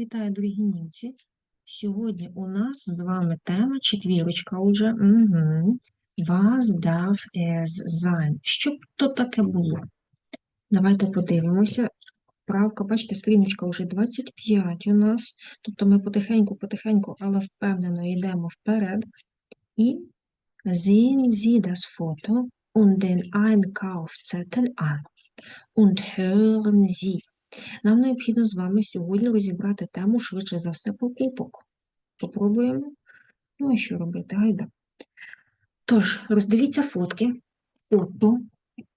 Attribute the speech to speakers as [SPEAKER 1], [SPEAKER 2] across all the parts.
[SPEAKER 1] Вітаю, дорогі німці. Сьогодні у нас з вами тема четвірочка уже. Угу. Was darf es sein? Що то таке було? Давайте подивимося. Правка, бачите, сторіночка вже 25 у нас. Тобто ми потихеньку-потихеньку, але впевнено йдемо вперед. І sehen Sie das Foto und den Einkaufszettel an und hören Sie. Нам необхідно з вами сьогодні розібрати тему швидше за все покупок. Попробуємо. Ну, а що робити? Гайда. Тож, роздивіться фотки, фото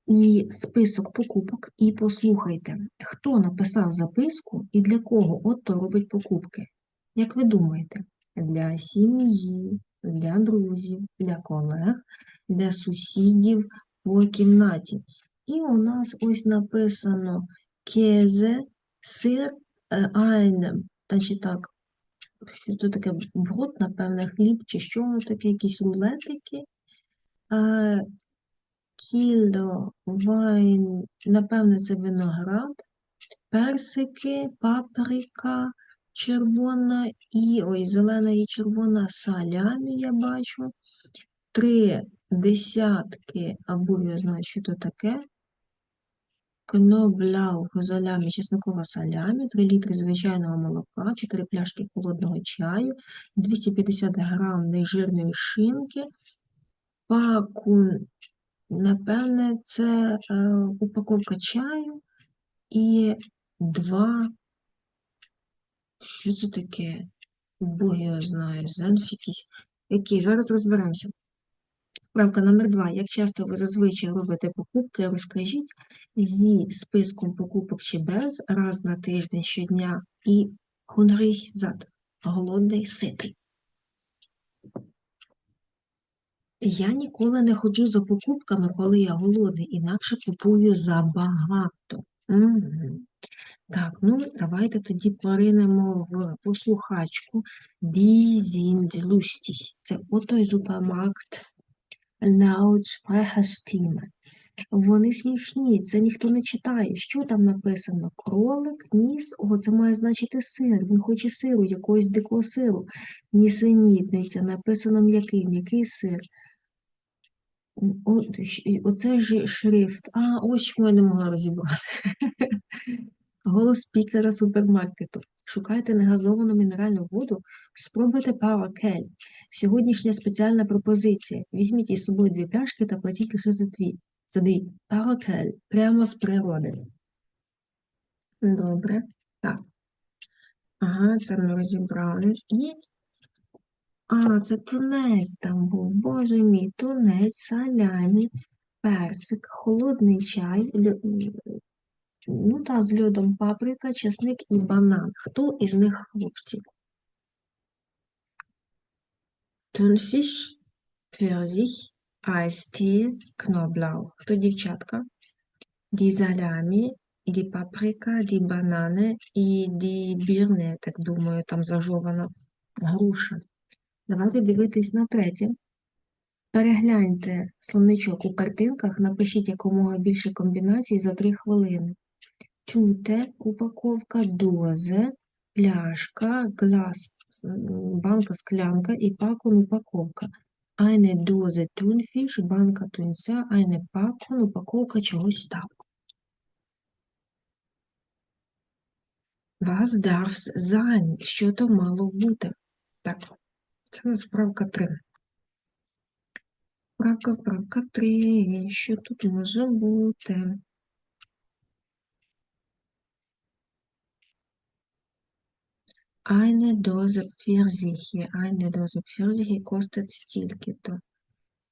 [SPEAKER 1] і список покупок, і послухайте, хто написав записку і для кого Отто робить покупки. Як ви думаєте, для сім'ї, для друзів, для колег, для сусідів по кімнаті. І у нас ось написано Käse, сир, е, ein, значить так, що це таке брод, напевне, хліб, чи що воно таке, якісь рулетики. Е, Кіло, вайн, напевне, це виноград, персики, паприка, червона і, ой, зелена і червона салямі, я бачу. Три десятки, або я знаю, що то таке. Кнобляух, салямі, чесникова салямі, 3 літри звичайного молока, 4 пляшки холодного чаю, 250 грам нежирної шинки, паку, напевне, це е, упаковка чаю і два, що це таке? Бог його знає, зенф. Який? Зараз розберемося. Правка номер два. Як часто ви зазвичай робите покупки, розкажіть зі списком покупок чи без, раз на тиждень щодня і hungrig зад, голодний ситий. Я ніколи не ходжу за покупками, коли я голодний, інакше купую забагато. Угу. Так, ну давайте тоді поринемо в послухачку. Sind. Це отой супермаркт Lautsprecherstimme. Вони смішні, це ніхто не читає. Що там написано? Кролик, ніс, о, це має значити сир. Він хоче сиру, якогось дикого сиру. Нісенітниця, написано м'який, м'який сир. О, щ- оце ж шрифт. А, ось чому я не могла розібрати. Голос спікера супермаркету. Шукайте негазовану мінеральну воду, спробуйте Powerkel. Сьогоднішня спеціальна пропозиція. Візьміть із собою дві пляшки та платіть лише за дві. За дві. Powerkel. Прямо з природи. Добре. Так. Ага, це ми розібрали. І... А, це тунець там був. Боже мій, тунець, салямі, персик, холодний чай, ну та з льодом паприка, чесник і банан. Хто із них хлопці? Тунфіш, Pfirsich, Eistee, Knoblauch. Хто дівчатка? Ді салямі, ді паприка, ді банани і ді бірне, так думаю, там зажована груша. Давайте дивитись на третє. Перегляньте словничок у картинках, напишіть якомога більше комбінацій за 3 хвилини. Тюте, упаковка, дозе, пляшка, глас, м, банка, склянка і пакун, упаковка. Eine Dose Thunfisch, банка тунця, eine Packung, упаковка чогось там. Was darf's sein? Що то мало бути? Так, це у нас вправка 3. Вправка, вправка 3. Що тут може бути? Eine Dose Pfirsiche. Eine Dose Pfirsiche kostet стільки-то.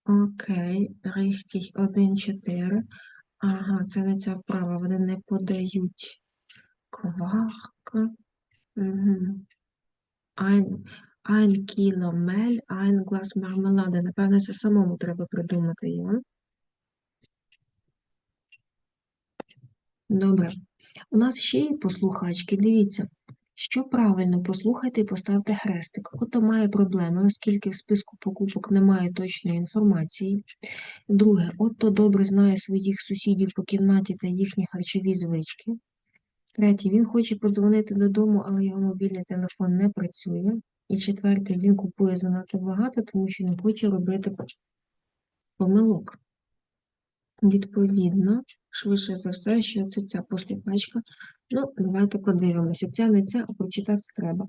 [SPEAKER 1] Окей, richtig, 1,4. Ага, це не ця вправа, вони не подають. Кварка. Угу. Ein, ein Kilo Mehl, ein Glas мармелади. Напевно, це самому треба придумати його. Добре. У нас ще є послухачки. Дивіться, що правильно, послухайте і поставте хрестик. Хто має проблеми, оскільки в списку покупок немає точної інформації. Друге, Отто добре знає своїх сусідів по кімнаті та їхні харчові звички. Третій, він хоче подзвонити додому, але його мобільний телефон не працює. І четвертий, він купує занадто багато, тому що не хоче робити помилок. Відповідно, швидше за все, що це ця послухачка. Ну, давайте подивимося. Ця не ця, а прочитати треба.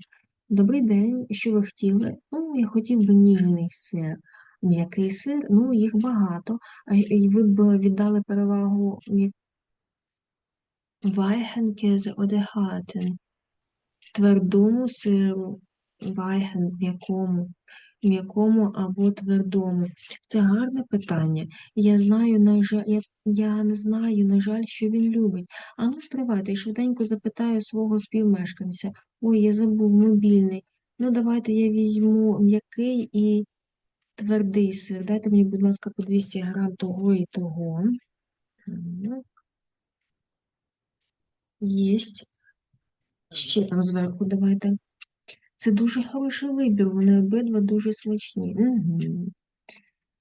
[SPEAKER 1] Добрий день, що ви хотіли? Ну, я хотів би ніжний сир. М'який сир, ну, їх багато. А ви б віддали перевагу oder harten? Твердому сиру, weichen, м'якому, м'якому або твердому. Це гарне питання. Я знаю, на жаль, я, я не знаю, на жаль, що він любить. Ану, стривайте, і швиденько запитаю свого співмешканця. Ой, я забув мобільний. Ну, давайте я візьму м'який і твердий сир. Дайте мені, будь ласка, по 200 грам того і того. Єсть. Ще там зверху давайте. Це дуже хороший вибір, вони обидва дуже смачні. Угу.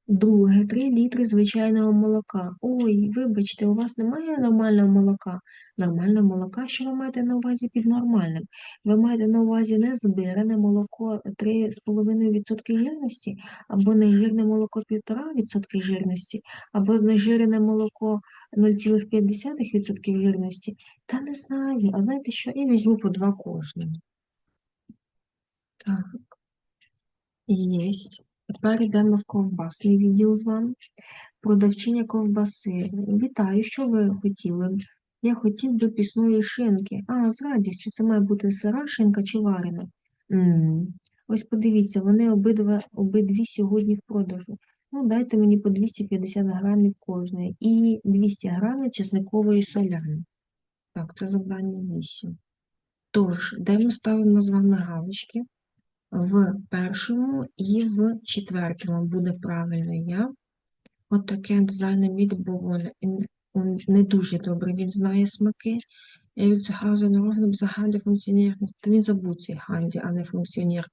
[SPEAKER 1] Друге, 3 літри звичайного молока. Ой, вибачте, у вас немає нормального молока? Нормального молока, що ви маєте на увазі під нормальним? Ви маєте на увазі не збиране молоко 3,5% жирності, або нежирне молоко 1,5% жирності, або знежирене молоко 0,5% жирності. Та не знаю, а знаєте що? Я візьму по два кожному. Так. Єсть. Тепер йдемо в ковбасний відділ з вами. Продавчиня ковбаси. Вітаю, що ви хотіли? Я хотів би пісної шинки. А, з радістю, це має бути сира шинка чи варена? М, Ось подивіться, вони обидва, обидві сьогодні в продажу. Ну, дайте мені по 250 грамів кожної і 200 грамів чесникової соляни. Так, це завдання 8. Тож, де ми ставимо з вами галочки? В першому і в четвертому буде правильно я. От таке дизайн відбуває. Не дуже добре він знає смаки. Er will zu Hause Handy funktioniert nicht. Він забув цей Handy, а не funktioniert.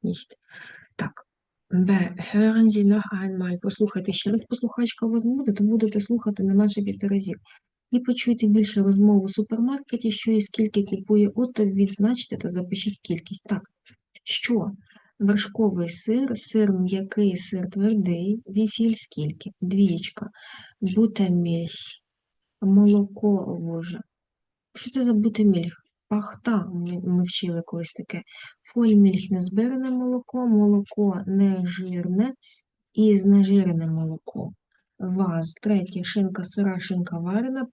[SPEAKER 1] Так. Б. Hören Sie noch einmal. Послухайте ще раз послухачка у то будете слухати не менше п'яти разів. І почуйте більше розмов у супермаркеті, що і скільки купує ото, відзначте та запишіть кількість. Так, що? Вершковий сир, сир м'який, сир твердий, віфіль скільки? Двієчка. Бутемільх, молоко боже. Що це за бутемільх? Пахта, ми, вчили колись таке. Фольмільх незбирене молоко, молоко нежирне і знежирене молоко. Ваз, третє, шинка сира, шинка варена,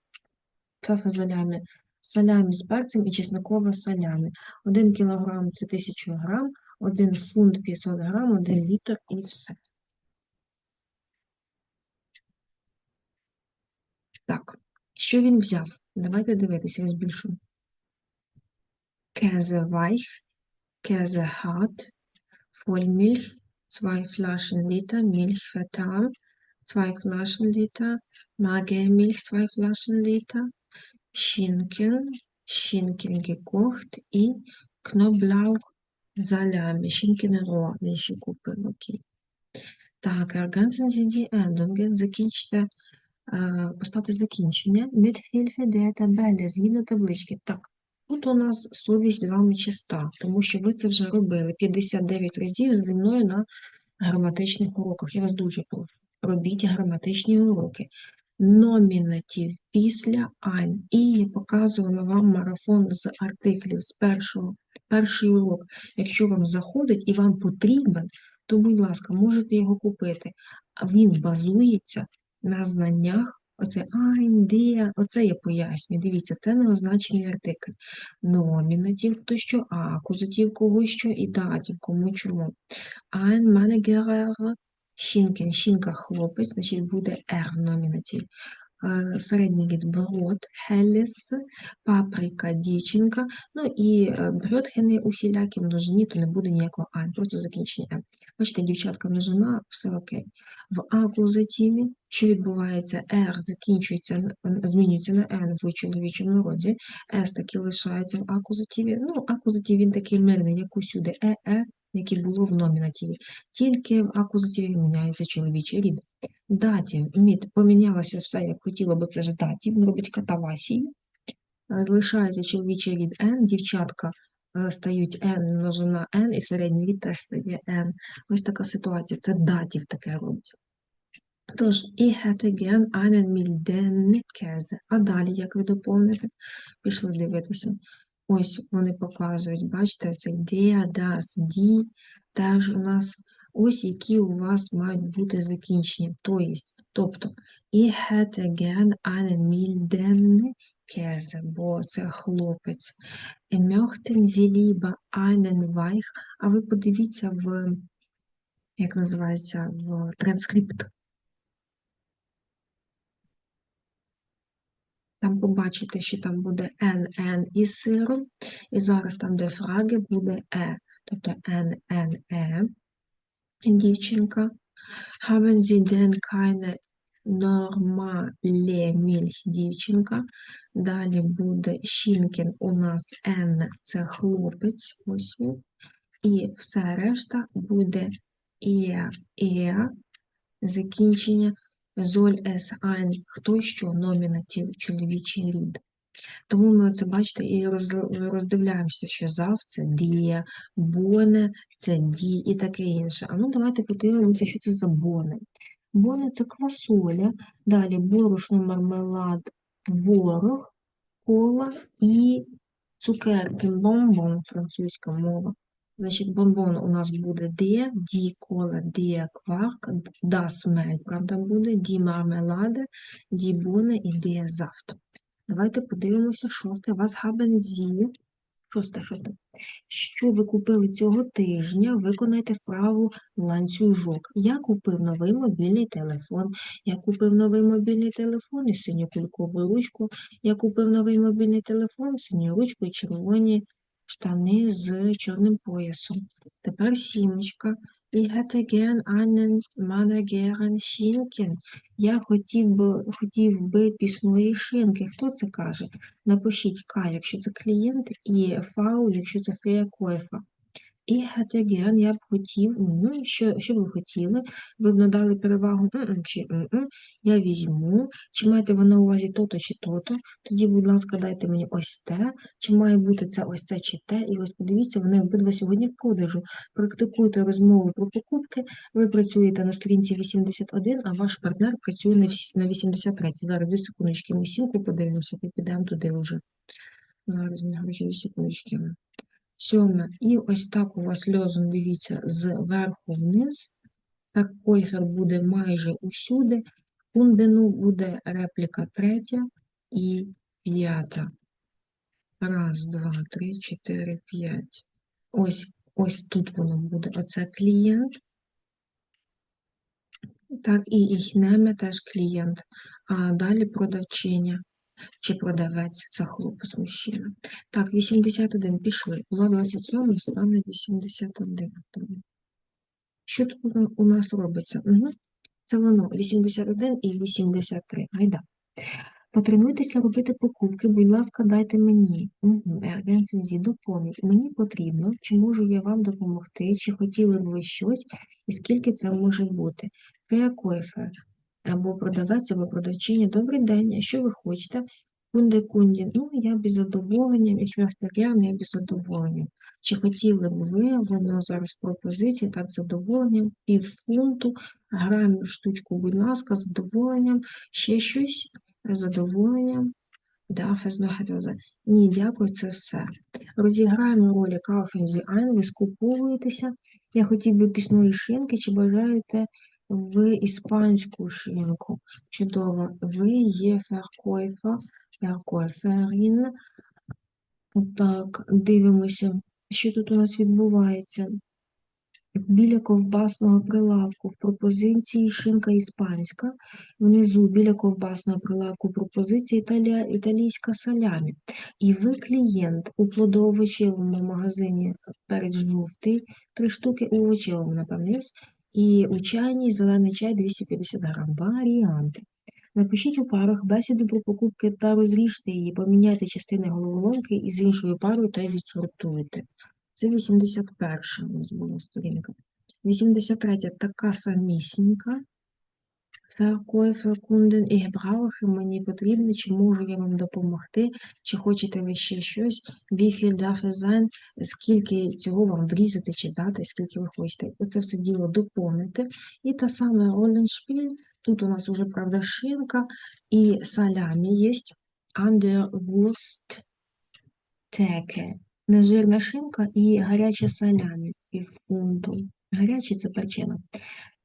[SPEAKER 1] пфефа салямі, салямі з перцем і чесникова салямі. Один кілограм це 1000 грам, один фунт 500 грам, один літр і все. Так, що він взяв? Давайте дивитися, я збільшу. Käse weich, Käse hart, Vollmilch, 2 Flaschen Liter, Milch vertan, 2 Flaschen Liter, Magermilch, 2 Flaschen Liter, Schinken, Schinken gekocht і Knoblauch Salami, Schinken roh, він ще купив, окей. Так, Sie die Endungen, закінчите, поставте закінчення, Hilfe der Tabelle, згідно таблички. Так, тут у нас совість з вами чиста, тому що ви це вже робили 59 разів зі мною на граматичних уроках. Я вас дуже прошу. Робіть граматичні уроки. Номінатив після ein. І я показувала вам марафон з артиклів з першого, перший урок. Якщо вам заходить і вам потрібен, то, будь ласка, можете його купити. Він базується на знаннях. Оце der, оце я пояснюю. Дивіться, це неозначений артикль. Номінатив, то що, акузатив кого що і датів, кому чому. Ein Manager Шинкен, шинка хлопець, значить буде R номінатив. Е, Середній рід брод, хеліс, паприка, дівчинка. Ну і е, бродхени усілякі множині, то не буде ніякого ан, просто закінчення М. Бачите, дівчатка множина, все окей. В акузативі, що відбувається, R закінчується, змінюється на N в чоловічому роді, S таки лишається в акузативі. Ну, акузатив він такий мирний, як усюди, е, е, яке було в номінативі. Тільки в акузативі міняється чоловічий рід. Датів, мід, помінялося все, як хотіло, бо це ж датів, робить катавасію. е, залишається чоловічий рід N, дівчатка е, стають N множина N, і середній рід теж стає N. Ось така ситуація. Це датів таке робить. Тож, hätte gern einen milden. А далі, як ви доповните, пішли дивитися. Ось вони показують, бачите, це der, das, die, теж у нас ось які у вас мають бути закінчення. То єсть, тобто, ich hätte gern einen milden Käse, бо це хлопець. Möchten Sie lieber einen? А ви подивіться в, як називається, в транскрипт. Там побачите, що там буде NN із сиром, і зараз там, де фраги, буде Е, тобто NNE, дівчинка. Haben Sie denn keine normale Milch, дівчинка. Далі буде Щінкін у нас N, це хлопець, ось він. І все решта буде Е, Е, закінчення Золь ес айн, хто що, номінатив, чоловічий рід. Тому ми це бачите і роз- роздивляємося, що зав це дія, боне це ді і таке інше. А ну давайте подивимося, що це за боне. Боне це квасоля, далі борошно, мармелад, творог, кола і цукерки, бомбон, французька мова. Значить, бомбон у нас буде де, ді кола, де кварк, да смель, правда, буде, ді мармеладе, ді боне і де зафт. Давайте подивимося шосте. Вас haben Sie. Шосте, шосте. Що ви купили цього тижня, виконайте вправу ланцюжок. Я купив новий мобільний телефон. Я купив новий мобільний телефон і синю кулькову ручку. Я купив новий мобільний телефон, синю ручку і червоні штани з чорним поясом. Тепер сімочка. Ich hätte gern einen. Я хотів би, хотів би пісної шинки. Хто це каже? Напишіть К, якщо це клієнт, і фау, якщо це феякойфа. І hätte я б хотів, що, що б ви хотіли? Ви б надали перевагу чи «м-м», я візьму, чи маєте ви на увазі то-то чи то-то, тоді, будь ласка, дайте мені ось те, чи має бути це ось це чи те, і ось подивіться, вони обидва сьогодні в продажу. Практикуйте розмови про покупки, ви працюєте на сторінці 81, а ваш партнер працює на вс- на 83. Зараз дві секундочки, ми сімку подивимося, підемо туди вже. Зараз мені гроші секундочки. Сьоме. І ось так у вас льозом, дивіться, зверху вниз. Так койфер буде майже усюди. Кундену буде репліка третя і п'ята. Раз, два, три, чотири, п'ять. Ось, ось тут воно буде. Оце клієнт. Так, і іхнеме теж клієнт. А далі продавчиня чи продавець, це хлопець мужчина. Так, 81 пішли. Була 27, стане 81. Що тут у- нас робиться? Угу. Це воно 81 і 83. Гайда. Потренуйтеся робити покупки, будь ласка, дайте мені. Угу. Доповніть. Мені потрібно, чи можу я вам допомогти, чи хотіли б ви щось, і скільки це може бути. Феякойфер, або продавець, або продавчиня. Добрий день, а що ви хочете? Кунде кунді, ну, я без задоволення, ich möchte я без задоволення. Чи хотіли б ви, воно зараз в пропозиції, так, задоволенням, пів фунту, грамів штучку, будь ласка, задоволенням, ще щось, задоволенням. Sein? Ні, дякую, це все. Розіграємо Kaufen Sie ein, ви скуповуєтеся. Я хотів би пісної шинки, чи бажаєте ви іспанську шинку? Чудово. Ви є Verkäufer, Verkäuferin. Так, дивимося, що тут у нас відбувається. Біля ковбасного прилавку в пропозиції шинка іспанська, внизу біля ковбасного прилавку пропозиція італія, італійська салямі. І ви клієнт у плодоовочевому магазині перець жовтий, три штуки овочевому, напевно, і у чайній зелений чай 250 грам. Варіанти. Напишіть у парах бесіду про покупки та розріжте її, поміняйте частини головоломки із іншою парою та відсортуйте. Це 81 у нас була сторінка. 83 така самісінька. Kunden, ich brauche, мені потрібно, чи можу я вам допомогти, чи хочете ви ще щось, es sein, скільки цього вам врізати чи дати, скільки ви хочете. Оце все діло доповнити. І та саме Rollenspiel, тут у нас уже, правда, шинка і салямі є, an Теке, нежирна шинка і гаряче салямі півфунту. Гаряче це печена.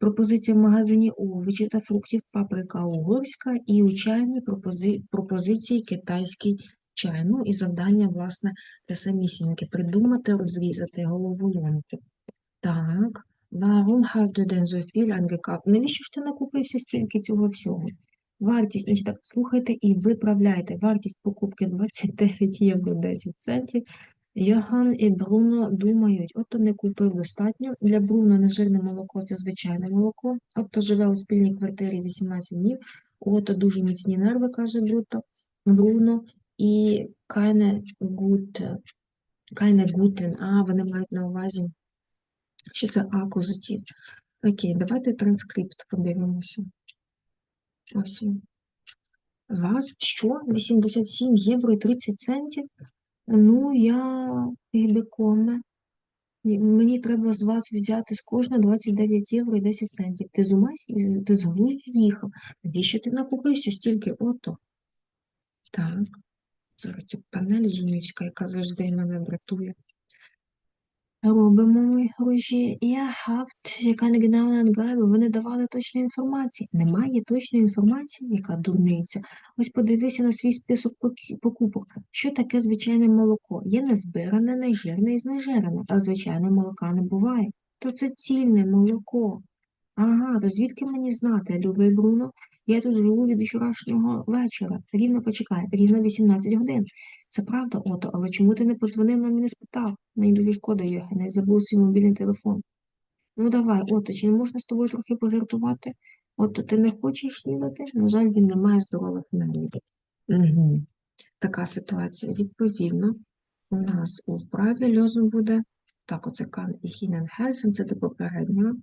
[SPEAKER 1] Пропозиція в магазині овочів та фруктів паприка угорська і у чайній пропози... пропозиції китайський чай. Ну і завдання, власне, те самісіньке. Придумати, розрізати, головоломки. Так, warum hast du denn so viel angekauft? Навіщо ж ти накупився стільки цього всього? Вартість, значить так, слухайте і виправляйте. Вартість покупки 29 євро 10 центів. Йоган і Бруно думають, ото не купив достатньо. Для Бруно нежирне молоко це звичайне молоко. Ото живе у спільній квартирі 18 днів. Ото дуже міцні нерви, каже Бруто, Бруно. І кайне гут, кайне гутен. А, вони мають на увазі, що це акузатив. Окей, давайте транскрипт подивимося. Ось. Вас що? 87 євро і 30 центів? Ну, я гібекоме. Мені треба з вас взяти з кожного 29 євро і 10 центів. Ти з ума? Ти з глузду з'їхав? Навіщо ти накупився стільки? Ото. Так. Зараз ця панель жунівська, яка завжди мене дратує. Робимо ми гроші. Я habt, яка не генеральна Ангаби, вони давали точної інформації. Немає точної інформації, яка дурниця. Ось подивися на свій список покупок. Що таке звичайне молоко? Є незбиране, нежирне і знежирене, а звичайне молока не буває. То це цільне молоко. Ага, то звідки мені знати, любий Бруно? Я тут живу від вчорашнього вечора. Рівно почекай, рівно 18 годин. Це правда, Ото, але чому ти не подзвонив нам і не спитав? Мені дуже шкода, Йохане, я забув свій мобільний телефон. Ну давай, Ото, чи не можна з тобою трохи пожартувати? Ото, ти не хочеш снідати? На жаль, він не має здорових нервів. Угу. Така ситуація. Відповідно, у нас у вправі льозун буде, так, оце кан і хінен хельфен, це до попереднього.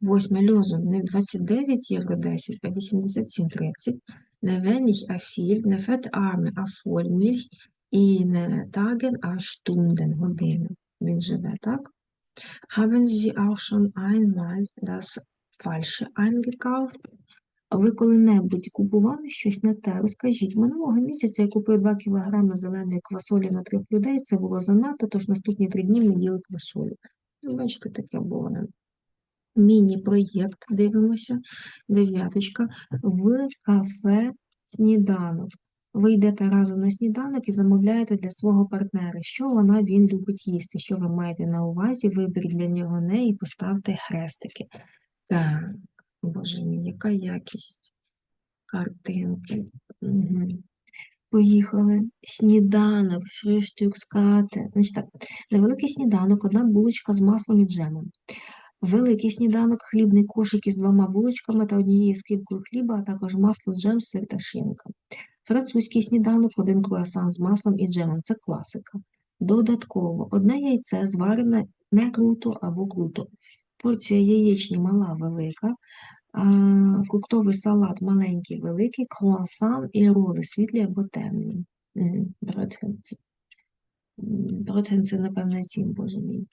[SPEAKER 1] Восьме льозун не 29 євро 10, а 87,30. Не wenig, а viel, не fett arme, а vollmilch, і не Tagen, а Stunden, години. Він живе, так? Haben Sie auch schon einmal das Falsche eingekauft? Ви коли-небудь купували щось не те? Розкажіть. Минулого місяця я купив 2 кілограми зеленої квасолі на трьох людей. Це було занадто, тож наступні три дні ми їли квасолю. Бачите, таке було. Міні-проєкт, дивимося, дев'яточка, в кафе сніданок. Ви йдете разом на сніданок і замовляєте для свого партнера, що вона він любить їсти, що ви маєте на увазі, виберіть для нього не і поставте хрестики. Так, боже мій, яка якість картинки. Угу. Поїхали. Сніданок, фрühstück скати. Значить так, невеликий сніданок, одна булочка з маслом і джемом. Великий сніданок, хлібний кошик із двома булочками та однією скибкою хліба, а також масло, джем, сир та шинка. Французький сніданок, один круасан з маслом і джемом. Це класика. Додатково, одне яйце зварене не круто або круто. Порція яєчні мала, велика, фруктовий салат маленький, великий, круасан і роли світлі або темні. Мгм, Бродхен. це- напевно, ці, боже мій.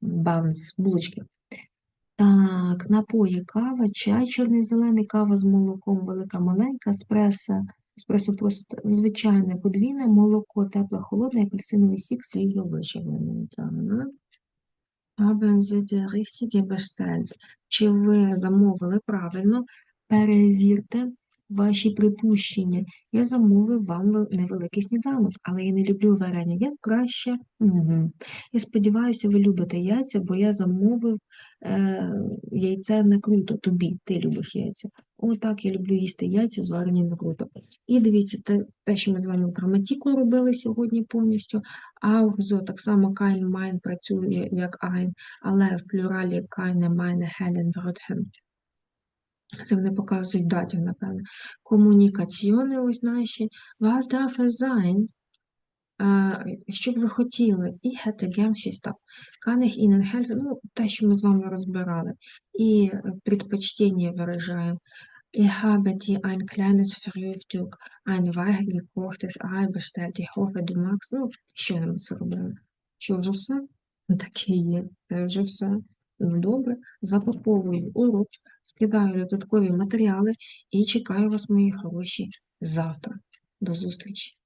[SPEAKER 1] Банс, булочки. Так, напої кава, чай чорний зелений, кава з молоком, велика маленька, еспресо, еспресо просто звичайне подвійне, молоко, тепле, холодне, апельсиновий сік, свіжо вичавлений. Haben Sie die richtige bestellt? Чи ви замовили правильно? Перевірте ваші припущення. Я замовив вам вел- невеликий сніданок, але я не люблю варення. Я краще. Угу. Я сподіваюся, ви любите яйця, бо я замовив е, яйце не круто. Тобі, ти любиш яйця. Отак я люблю їсти яйця, зварені не круто. І дивіться, те, те, що ми з вами граматику робили сьогодні повністю. Аухзо, так само кайн майн працює як айн, але в плюралі кайне майне хелен вродхен. Це вони показують датів, напевно. Комунікаціони, ось наші. Was darf es sein? Що б ви хотіли? І hätte gern щось там. Kann ich Ihnen helfen? Ну, те, що ми з вами розбирали. І предпочтення виражаємо. Ich habe dir ein kleines Frühstück, ein weich gekochtes Ei bestellt. Ich hoffe, du magst. Ну, що нам це робили? Що вже все? Таке є. Вже все. Добре, запаковую урок, скидаю додаткові матеріали і чекаю вас, мої хороші, завтра. До зустрічі!